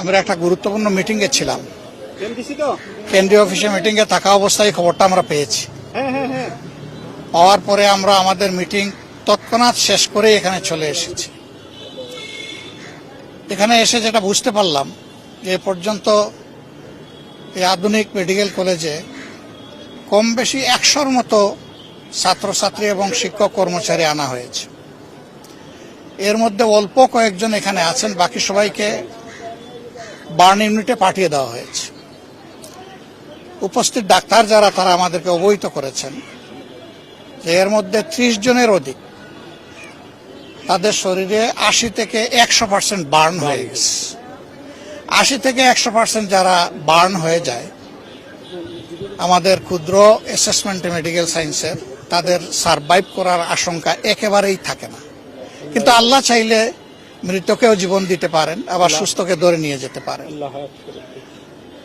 আমরা একটা গুরুত্বপূর্ণ মিটিংয়ে ছিলাম। কেন্দ্রীয় অফিসে মিটিংয়ে থাকা অবস্থায় খবরটা আমরা পেয়েছি। হ্যাঁ হ্যাঁ হ্যাঁ। পাওয়ার পরে আমরা আমাদের মিটিং তৎক্ষণাৎ শেষ করে এখানে চলে এসেছি। এখানে এসে যেটা বুঝতে পারলাম যে এ পর্যন্ত এই আধুনিক মেডিকেল কলেজে কম বেশি একশোর মতো ছাত্রছাত্রী এবং শিক্ষক কর্মচারী আনা হয়েছে। এর মধ্যে অল্প কয়েকজন এখানে আছেন বাকি সবাইকে বার্ন ইউনিটে পাঠিয়ে দেওয়া হয়েছে। উপস্থিত ডাক্তার যারা তারা আমাদেরকে অবহিত করেছেন যে এর মধ্যে ত্রিশ জনের অধিক তাদের শরীরে আশি থেকে একশো পার্সেন্ট বার্ন হয়ে গেছে। আশি থেকে একশো পার্সেন্ট যারা বার্ন হয়ে যায় আমাদের ক্ষুদ্র অ্যাসেসমেন্ট মেডিকেল সায়েন্সের তাদের সারভাইভ করার আশঙ্কা একেবারেই থাকে না। কিন্তু আল্লাহ চাইলে মৃতকেও জীবন দিতে পারেন আবার সুস্থকে ধরে নিয়ে যেতে পারেন।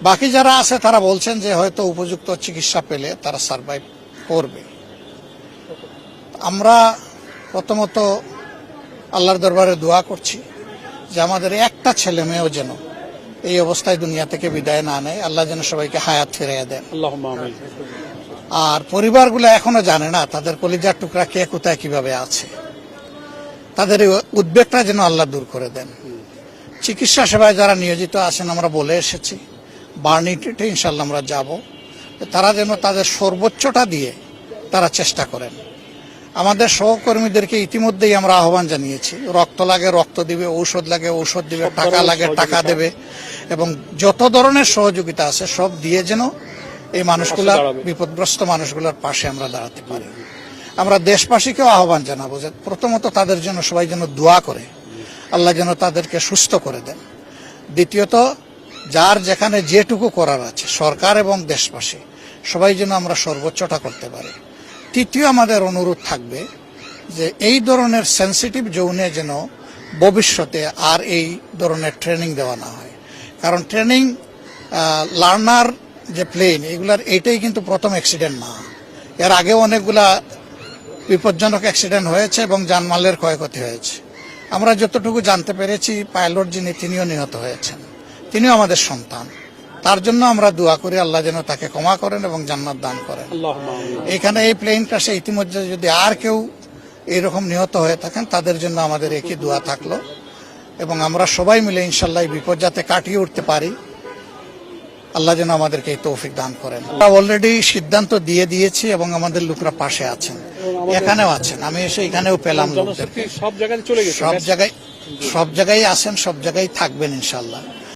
বাকি যারা আছে তারা বলছেন যে হয়তো উপযুক্ত চিকিৎসা পেলে তারা সার্ভাইভ করবে। আমরা প্রথমত আল্লাহর দরবারে দোয়া করছি যে আমাদের একটা ছেলে মেয়েও যেন এই অবস্থায় দুনিয়া থেকে বিদায় না নেয়। আল্লাহ যেন সবাইকে হায়াত ফিরিয়ে দেন। আর পরিবারগুলো এখনও জানে না তাদের কলিজার টুকরা কে কোথায় কীভাবে আছে। তাদের উদ্বেগটা যেন আল্লাহ দূর করে দেন। চিকিৎসা সেবায় যারা নিয়োজিত আছেন আমরা বলে এসেছি বার্নিটিতে ইনশাল্লাহ আমরা যাব। তারা যেন তাদের সর্বোচ্চটা দিয়ে তারা চেষ্টা করেন। আমাদের সহকর্মীদেরকে ইতিমধ্যেই আমরা আহ্বান জানিয়েছি রক্ত লাগে রক্ত দিবে ঔষধ লাগে ঔষধ দিবে টাকা লাগে টাকা দেবে এবং যত ধরনের সহযোগিতা আছে সব দিয়ে যেন এই মানুষগুলার বিপদগ্রস্ত মানুষগুলোর পাশে আমরা দাঁড়াতে পারি। আমরা দেশবাসীকেও আহ্বান জানাব যে প্রথমত তাদের জন্য সবাই যেন দোয়া করে। আল্লাহ যেন তাদেরকে সুস্থ করে দেন। দ্বিতীয়ত, যার যেখানে যেটুকু করার আছে, সরকার এবং দেশবাসী, সবাই যেন আমরা সর্বোচ্চটা করতে পারি। তৃতীয় আমাদের অনুরোধ থাকবে যে এই ধরনের সেন্সিটিভ জোনে যেন ভবিষ্যতে আর এই ধরনের ট্রেনিং দেওয়া না হয়। কারণ ট্রেনিং লার্নার যে প্লেন এগুলার এইটাই কিন্তু প্রথম অ্যাক্সিডেন্ট না। এর আগেও অনেকগুলা বিপজ্জনক অ্যাক্সিডেন্ট হয়েছে এবং জানমালের ক্ষয়ক্ষতি হয়েছে। আমরা যতটুকু জানতে পেরেছি পাইলট যিনি তিনিও নিহত হয়েছেন। তিনিও আমাদের সন্তান। তার জন্য আমরা দোয়া করি আল্লাহ যেন তাকে ক্ষমা করেন এবং জান্নাত দান করেন। এখানে এই প্লেন ক্রাশে ইতিমধ্যে যদি আর কেউ এরকম নিহত হয়ে থাকেন তাদের জন্য আমাদের একই দোয়া থাকল। এবং আমরা সবাই মিলে ইনশাল্লাহ এই বিপদ যাতে কাটিয়ে উঠতে পারি আল্লাহ যেন আমাদেরকে এই তৌফিক দান করেন। আমরা অলরেডি সিদ্ধান্ত দিয়ে দিয়েছি এবং আমাদের লোকরা পাশে আছেন। এখানেও আছেন আমি এসে এখানেও পেলাম সব জায়গায় চলে গেছে সব জায়গায় সব জায়গায় আছেন সব জায়গায় থাকবেন ইনশাল্লাহ।